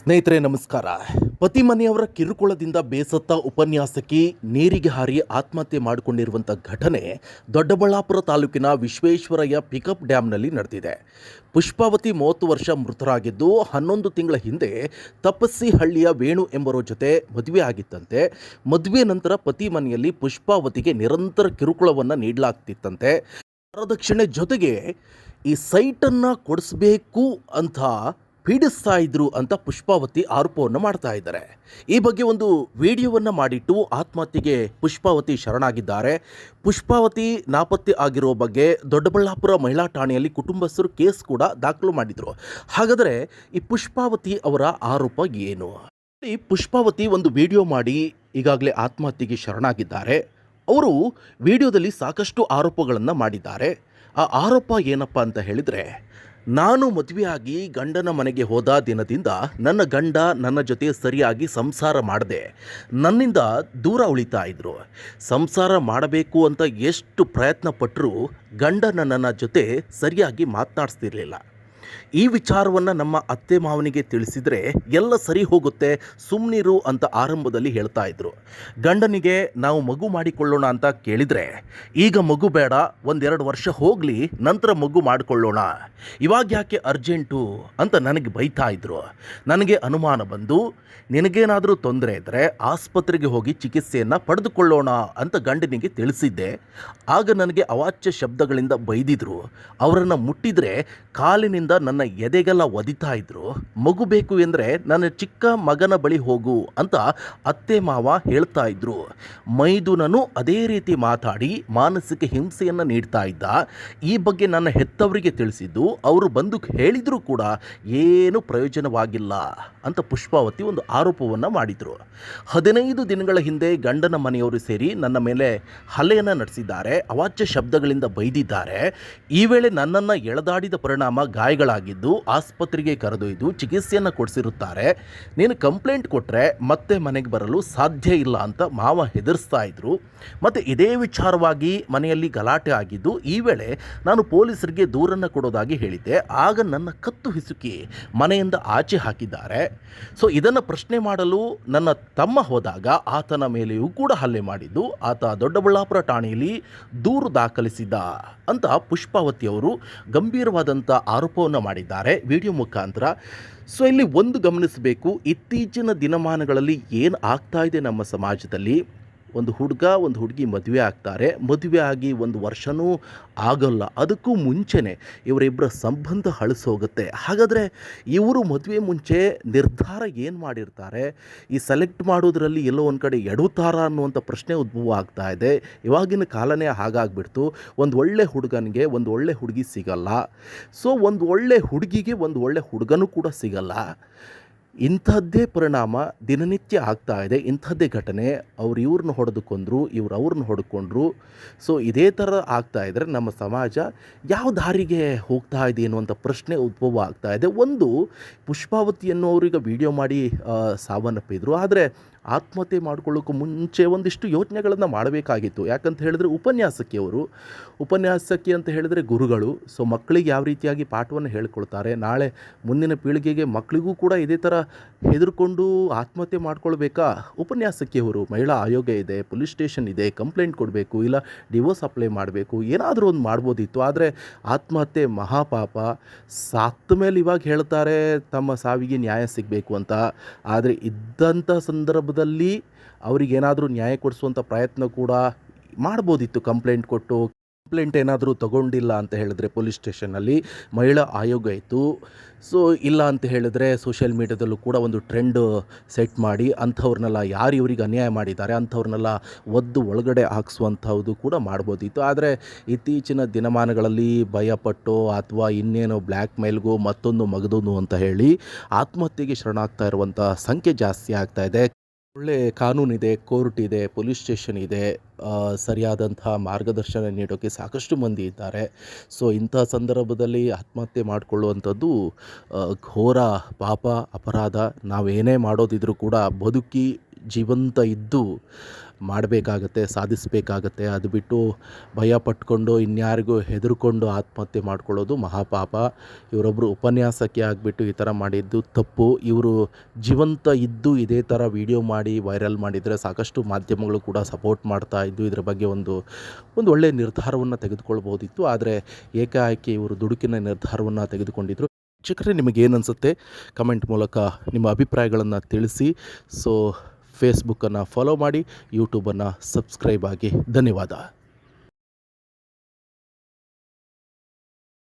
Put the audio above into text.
ಸ್ನೇಹಿತರೆ, ನಮಸ್ಕಾರ. ಪತಿ ಮನೆಯವರ ಕಿರುಕುಳದಿಂದ ಬೇಸತ್ತ ಉಪನ್ಯಾಸಕಿ ನೀರಿಗೆ ಹಾರಿ ಆತ್ಮಹತ್ಯೆ ಮಾಡಿಕೊಂಡಿರುವಂಥ ಘಟನೆ ದೊಡ್ಡಬಳ್ಳಾಪುರ ತಾಲೂಕಿನ ವಿಶ್ವೇಶ್ವರಯ್ಯ ಪಿಕಪ್ ಡ್ಯಾಮ್ನಲ್ಲಿ ನಡೆದಿದೆ. ಪುಷ್ಪಾವತಿ ಮೂವತ್ತು ವರ್ಷ ಮೃತರಾಗಿದ್ದು, ಹನ್ನೊಂದು ತಿಂಗಳ ಹಿಂದೆ ತಪಸ್ಸಿ ಹಳ್ಳಿಯ ವೇಣು ಎಂಬರ ಜೊತೆ ಮದುವೆ ಆಗಿತ್ತಂತೆ. ಮದುವೆ ನಂತರ ಪತಿ ಮನೆಯಲ್ಲಿ ಪುಷ್ಪಾವತಿಗೆ ನಿರಂತರ ಕಿರುಕುಳವನ್ನು ನೀಡಲಾಗ್ತಿತ್ತಂತೆ. ವರದಕ್ಷಿಣೆ ಜೊತೆಗೆ ಈ ಸೈಟನ್ನು ಕೊಡಿಸ್ಬೇಕು ಅಂತ ಪೀಡಿಸ್ತಾ ಇದ್ರು ಅಂತ ಪುಷ್ಪಾವತಿ ಆರೋಪವನ್ನು ಮಾಡ್ತಾ ಇದ್ದಾರೆ. ಈ ಬಗ್ಗೆ ಒಂದು ವಿಡಿಯೋವನ್ನು ಮಾಡಿಟ್ಟು ಆತ್ಮಹತ್ಯೆಗೆ ಪುಷ್ಪಾವತಿ ಶರಣಾಗಿದ್ದಾರೆ. ಪುಷ್ಪಾವತಿ ನಾಪತ್ತೆ ಆಗಿರೋ ಬಗ್ಗೆ ದೊಡ್ಡಬಳ್ಳಾಪುರ ಮಹಿಳಾ ಠಾಣೆಯಲ್ಲಿ ಕುಟುಂಬಸ್ಥರು ಕೇಸ್ ಕೂಡ ದಾಖಲು ಮಾಡಿದರು. ಹಾಗಾದರೆ ಈ ಪುಷ್ಪಾವತಿ ಅವರ ಆರೋಪ ಏನು? ಈ ಪುಷ್ಪಾವತಿ ಒಂದು ವಿಡಿಯೋ ಮಾಡಿ ಈಗಾಗಲೇ ಆತ್ಮಹತ್ಯೆಗೆ ಶರಣಾಗಿದ್ದಾರೆ. ಅವರು ವಿಡಿಯೋದಲ್ಲಿ ಸಾಕಷ್ಟು ಆರೋಪಗಳನ್ನು ಮಾಡಿದ್ದಾರೆ. ಆ ಆರೋಪ ಏನಪ್ಪ ಅಂತ ಹೇಳಿದರೆ ನಾನು ಮದುವೆಯಾಗಿ ಗಂಡನ ಮನೆಗೆ ಹೋದ ದಿನದಿಂದ ನನ್ನ ಗಂಡ ನನ್ನ ಜೊತೆ ಸರಿಯಾಗಿ ಸಂಸಾರ ಮಾಡದೆ ನನ್ನಿಂದ ದೂರ ಉಳಿತಾ ಇದ್ದರು ಸಂಸಾರ ಮಾಡಬೇಕು ಅಂತ ಎಷ್ಟು ಪ್ರಯತ್ನ ಪಟ್ಟರೂ ಗಂಡ ನನ್ನ ಜೊತೆ ಸರಿಯಾಗಿ ಮಾತನಾಡಿಸ್ತಿರ್ಲಿಲ್ಲ. ಈ ವಿಚಾರವನ್ನು ನಮ್ಮ ಅತ್ತೆ ಮಾವನಿಗೆ ತಿಳಿಸಿದರೆ ಎಲ್ಲ ಸರಿ ಹೋಗುತ್ತೆ ಸುಮ್ಮನಿರು ಅಂತ ಆರಂಭದಲ್ಲಿ ಹೇಳ್ತಾ ಇದ್ರು. ಗಂಡನಿಗೆ ನಾವು ಮಗು ಮಾಡಿಕೊಳ್ಳೋಣ ಅಂತ ಕೇಳಿದರೆ, ಈಗ ಮಗು ಬೇಡ, ಒಂದೆರಡು ವರ್ಷ ಹೋಗಲಿ, ನಂತರ ಮಗು ಮಾಡಿಕೊಳ್ಳೋಣ. ಇವಾಗ ಯಾಕೆ ಅರ್ಜೆಂಟು? ಅಂತ ನನಗೆ ಬೈತಾ ಇದ್ರು. ನನಗೆ ಅನುಮಾನ ಬಂದು, ನಿನಗೇನಾದರೂ ತೊಂದರೆ ಇದ್ದರೆ ಆಸ್ಪತ್ರೆಗೆ ಹೋಗಿ ಚಿಕಿತ್ಸೆಯನ್ನು ಪಡೆದುಕೊಳ್ಳೋಣ ಅಂತ ಗಂಡನಿಗೆ ತಿಳಿಸಿದ್ದೆ. ಆಗ ನನಗೆ ಅವಾಚ್ಯ ಶಬ್ದಗಳಿಂದ ಬೈದಿದ್ರು. ಅವರನ್ನು ಮುಟ್ಟಿದರೆ ಕಾಲಿನಿಂದ ನನ್ನ ಎದೆಗೆಲ್ಲ ಒದಿತಾ ಇದ್ರು. ಮಗು ಬೇಕು ಎಂದರೆ ನನ್ನ ಚಿಕ್ಕ ಮಗನ ಬಳಿ ಹೋಗು ಅಂತ ಅತ್ತೆ ಮಾವ ಹೇಳ್ತಾ ಇದ್ರು. ಮೈದುನನು ಅದೇ ರೀತಿ ಮಾತಾಡಿ ಮಾನಸಿಕ ಹಿಂಸೆಯನ್ನು ನೀಡ್ತಾ ಇದ್ದ. ಈ ಬಗ್ಗೆ ನನ್ನ ಹೆತ್ತವರಿಗೆ ತಿಳಿಸಿದ್ದು, ಅವರು ಬಂದು ಹೇಳಿದರೂ ಕೂಡ ಏನು ಪ್ರಯೋಜನವಾಗಿಲ್ಲ ಅಂತ ಪುಷ್ಪಾವತಿ ಒಂದು ಆರೋಪವನ್ನು ಮಾಡಿದರು. ಹದಿನೈದು ದಿನಗಳ ಹಿಂದೆ ಗಂಡನ ಮನೆಯವರು ಸೇರಿ ನನ್ನ ಮೇಲೆ ಹಲ್ಲೆಯನ್ನು ನಡೆಸಿದ್ದಾರೆ. ಅವಾಚ್ಯ ಶಬ್ದಗಳಿಂದ ಬೈದಿದ್ದಾರೆ. ಈ ವೇಳೆ ನನ್ನನ್ನು ಎಳೆದಾಡಿದ ಪರಿಣಾಮ ಗಾಯಗಳಾಗಿದ್ದು ಆಸ್ಪತ್ರೆಗೆ ಕರೆದೊಯ್ದು ಚಿಕಿತ್ಸೆಯನ್ನು ಕೊಡಿಸಿರುತ್ತಾರೆ. ನೀನು ಕಂಪ್ಲೇಂಟ್ ಕೊಟ್ಟರೆ ಮತ್ತೆ ಮನೆಗೆ ಬರಲು ಸಾಧ್ಯ ಇಲ್ಲ ಅಂತ ಮಾವ ಹೆದರಿಸ್ತಾ ಇದ್ರು. ಮತ್ತು ಇದೇ ವಿಚಾರವಾಗಿ ಮನೆಯಲ್ಲಿ ಗಲಾಟೆ ಆಗಿದ್ದು ಈ ವೇಳೆ ನಾನು ಪೊಲೀಸರಿಗೆ ದೂರನ್ನು ಕೊಡೋದಾಗಿ ಹೇಳಿದ್ದೆ. ಆಗ ನನ್ನ ಕತ್ತು ಹಿಸುಕಿ ಮನೆಯಿಂದ ಆಚೆ ಹಾಕಿದ್ದಾರೆ. ಸೊ ಇದನ್ನು ಪ್ರಶ್ನೆ ಮಾಡಲು ನನ್ನ ತಮ್ಮ ಹೋದಾಗ ಆತನ ಮೇಲೆಯೂ ಕೂಡ ಹಲ್ಲೆ ಮಾಡಿದ್ದು. ಆತ ದೊಡ್ಡಬಳ್ಳಾಪುರ ಠಾಣೆಯಲ್ಲಿ ದೂರು ದಾಖಲಿಸಿದ ಅಂತ ಪುಷ್ಪಾವತಿ ಅವರು ಗಂಭೀರವಾದಂಥ ಆರೋಪವನ್ನು ಮಾಡಿದ್ದಾರೆ ವಿಡಿಯೋ ಮುಖಾಂತರ. ಸೊ ಇಲ್ಲಿ ಒಂದು ಗಮನಿಸಬೇಕು ಇತ್ತೀಚಿನ ದಿನಮಾನಗಳಲ್ಲಿ ಏನು ಆಗ್ತಾ ಇದೆ ನಮ್ಮ ಸಮಾಜದಲ್ಲಿ? ಒಂದು ಹುಡುಗ, ಒಂದು ಹುಡುಗಿ ಮದುವೆ ಆಗ್ತಾರೆ. ಮದುವೆ ಆಗಿ ಒಂದು ವರ್ಷವೂ ಆಗಲ್ಲ. ಅದಕ್ಕೂ ಮುಂಚೆನೇ ಇವರಿಬ್ಬರ ಸಂಬಂಧ ಹಳಸೋಗುತ್ತೆ ಹಾಗಾದರೆ ಇವರು ಮದುವೆ ಮುಂಚೆ ನಿರ್ಧಾರ ಏನು ಮಾಡಿರ್ತಾರೆ? ಈ ಸೆಲೆಕ್ಟ್ ಮಾಡೋದ್ರಲ್ಲಿ ಎಲ್ಲೋ ಒಂದು ಕಡೆ ಎಡುತ್ತಾರ ಅನ್ನುವಂಥ ಪ್ರಶ್ನೆ ಉದ್ಭವ ಆಗ್ತಾ ಇದೆ. ಇವಾಗಿನ ಕಾಲನೇ ಹಾಗಾಗ್ಬಿಡ್ತು. ಒಂದು ಒಳ್ಳೆ ಹುಡುಗನಿಗೆ ಒಂದು ಒಳ್ಳೆ ಹುಡುಗಿ ಸಿಗಲ್ಲ. ಸೊ, ಒಂದು ಒಳ್ಳೆ ಹುಡುಗಿಗೆ ಒಂದು ಒಳ್ಳೆ ಹುಡುಗನೂ ಕೂಡ ಸಿಗಲ್ಲ. ಇಂಥದ್ದೇ ಪರಿಣಾಮ ದಿನನಿತ್ಯ ಆಗ್ತಾ ಇದೆ. ಇಂಥದ್ದೇ ಘಟನೆ, ಅವ್ರು ಇವ್ರನ್ನ ಹೊಡೆದು ಕೊಂದರು ಇವ್ರು ಅವ್ರನ್ನ ಹೊಡ್ಕೊಂಡ್ರು. ಸೊ ಇದೇ ಥರ ಆಗ್ತಾ ಇದ್ದರೆ ನಮ್ಮ ಸಮಾಜ ಯಾವ ದಾರಿಗೆ ಹೋಗ್ತಾ ಇದೆ ಅನ್ನುವಂಥ ಪ್ರಶ್ನೆ ಉದ್ಭವ ಆಗ್ತಾ ಇದೆ. ಒಂದು ಪುಷ್ಪಾವತಿ ಅನ್ನೋರಿಗೆ ವಿಡಿಯೋ ಮಾಡಿ ಸಾವನ್ನಪ್ಪಿದ್ರು. ಆದರೆ ಆತ್ಮಹತ್ಯೆ ಮಾಡ್ಕೊಳ್ಳೋಕ್ಕೂ ಮುಂಚೆ ಒಂದಿಷ್ಟು ಯೋಚನೆಗಳನ್ನು ಮಾಡಬೇಕಾಗಿತ್ತು. ಯಾಕಂತ ಹೇಳಿದ್ರೆ ಉಪನ್ಯಾಸಕಿಯವರು ಉಪನ್ಯಾಸಕಿ ಅಂತ ಹೇಳಿದರೆ ಗುರುಗಳು. ಸೊ ಮಕ್ಕಳಿಗೆ ಯಾವ ರೀತಿಯಾಗಿ ಪಾಠವನ್ನು ಹೇಳ್ಕೊಳ್ತಾರೆ? ನಾಳೆ ಮುಂದಿನ ಪೀಳಿಗೆಗೆ ಮಕ್ಕಳಿಗೂ ಕೂಡ ಇದೇ ಥರ ಹೆದರ್ಕೊಂಡು ಆತ್ಮಹತ್ಯೆ ಮಾಡ್ಕೊಳ್ಬೇಕಾ? ಉಪನ್ಯಾಸಕಿಯವರು ಮಹಿಳಾ ಆಯೋಗ ಇದೆ, ಪೊಲೀಸ್ ಸ್ಟೇಷನ್ ಇದೆ, ಕಂಪ್ಲೇಂಟ್ ಕೊಡಬೇಕು, ಇಲ್ಲ ಡಿವೋರ್ಸ್ ಅಪ್ಲೈ ಮಾಡಬೇಕು. ಏನಾದರೂ ಒಂದು ಮಾಡ್ಬೋದಿತ್ತು. ಆದರೆ ಆತ್ಮಹತ್ಯೆ ಮಹಾಪಾಪ. ಸಾತ್ತ ಮೇಲೆ ಇವಾಗ ಹೇಳ್ತಾರೆ, ತಮ್ಮ ಸಾವಿಗೆ ನ್ಯಾಯ ಸಿಗಬೇಕು ಅಂತ. ಆದರೆ ಇದ್ದಂಥ ಸಂದರ್ಭದಲ್ಲಿ ಅವರಿಗೇನಾದರೂ ನ್ಯಾಯ ಕೊಡಿಸುವಂಥ ಪ್ರಯತ್ನ ಕೂಡ ಮಾಡ್ಬೋದಿತ್ತು ಕಂಪ್ಲೇಂಟ್ ಕೊಟ್ಟು. ಕಂಪ್ಲೇಂಟ್ ಏನಾದರೂ ತಗೊಂಡಿಲ್ಲ ಅಂತ ಹೇಳಿದ್ರೆ ಪೊಲೀಸ್ ಸ್ಟೇಷನಲ್ಲಿ ಮಹಿಳಾ ಆಯೋಗ ಇತ್ತು. ಸೊ ಇಲ್ಲ ಅಂತ ಹೇಳಿದ್ರೆ ಸೋಷಿಯಲ್ ಮೀಡ್ಯಾದಲ್ಲೂ ಕೂಡ ಒಂದು ಟ್ರೆಂಡ್ ಸೆಟ್ ಮಾಡಿ ಅಂಥವ್ರನ್ನೆಲ್ಲ ಯಾರು ಇವರಿಗೆ ಅನ್ಯಾಯ ಮಾಡಿದ್ದಾರೆ, ಅಂಥವ್ರನ್ನೆಲ್ಲ ಒದ್ದು ಒಳಗಡೆ ಹಾಕ್ಸುವಂಥದ್ದು ಕೂಡ ಮಾಡ್ಬೋದಿತ್ತು. ಆದರೆ ಇತ್ತೀಚಿನ ದಿನಮಾನಗಳಲ್ಲಿ ಭಯಪಟ್ಟು ಅಥವಾ ಇನ್ನೇನೋ ಬ್ಲ್ಯಾಕ್ ಮೇಲ್ಗೂ ಮತ್ತೊಂದು ಮಗದೊಂದು ಅಂತ ಹೇಳಿ ಆತ್ಮಹತ್ಯೆಗೆ ಶರಣಾಗ್ತಾ ಇರುವಂಥ ಸಂಖ್ಯೆ ಜಾಸ್ತಿ ಆಗ್ತಾ ಇದೆ. ಒಳ್ಳೆ ಕಾನೂನಿದೆ, ಕೋರ್ಟ್ ಇದೆ, ಪೊಲೀಸ್ ಸ್ಟೇಷನ್ ಇದೆ ಸರಿಯಾದಂತಹ ಮಾರ್ಗದರ್ಶನ ನೀಡೋಕ್ಕೆ ಸಾಕಷ್ಟು ಮಂದಿ ಇದ್ದಾರೆ. ಸೊ, ಇಂಥ ಸಂದರ್ಭದಲ್ಲಿ ಆತ್ಮಹತ್ಯೆ ಮಾಡಿಕೊಳ್ಳುವಂಥದ್ದು ಘೋರ ಪಾಪ, ಅಪರಾಧ. ನಾವೇನೇ ಮಾಡೋದಿದ್ರೂ ಕೂಡ ಬದುಕಿ ಜೀವಂತ ಇದ್ದು ಮಾಡಬೇಕಾಗತ್ತೆ, ಸಾಧಿಸಬೇಕಾಗತ್ತೆ. ಅದು ಬಿಟ್ಟು ಭಯ ಪಟ್ಕೊಂಡು, ಇನ್ಯಾರಿಗೂ ಹೆದರ್ಕೊಂಡು ಆತ್ಮಹತ್ಯೆ ಮಾಡ್ಕೊಳ್ಳೋದು ಮಹಾಪಾಪ. ಇವರೊಬ್ಬರು ಉಪನ್ಯಾಸಕ್ಕೆ ಆಗಿಬಿಟ್ಟು ಈ ಥರ ಮಾಡಿದ್ದು ತಪ್ಪು. ಇವರು ಜೀವಂತ ಇದ್ದು ಇದೇ ಥರ ವಿಡಿಯೋ ಮಾಡಿ ವೈರಲ್ ಮಾಡಿದರೆ ಸಾಕಷ್ಟು ಮಾಧ್ಯಮಗಳು ಕೂಡ ಸಪೋರ್ಟ್ ಮಾಡ್ತಾ ಇದ್ದು ಇದರ ಬಗ್ಗೆ ಒಂದು ಒಂದು ಒಳ್ಳೆಯ ನಿರ್ಧಾರವನ್ನು ತೆಗೆದುಕೊಳ್ಬೋದಿತ್ತು. ಆದರೆ ಏಕಾಏಕಿ ಇವರು ದುಡುಕಿನ ನಿರ್ಧಾರವನ್ನು ತೆಗೆದುಕೊಂಡಿದ್ರು. ಶಿಕ್ಷಕರೇ ನಿಮಗೇನು ಅನಿಸುತ್ತೆ ಕಮೆಂಟ್ ಮೂಲಕ ನಿಮ್ಮ ಅಭಿಪ್ರಾಯಗಳನ್ನು ತಿಳಿಸಿ. ಸೊ ಫೇಸ್ಬುಕ್ಕನ್ನು ಫಾಲೋ ಮಾಡಿ ಯೂಟ್ಯೂಬನ್ನು ಸಬ್ಸ್ಕ್ರೈಬ್ ಆಗಿ. ಧನ್ಯವಾದ.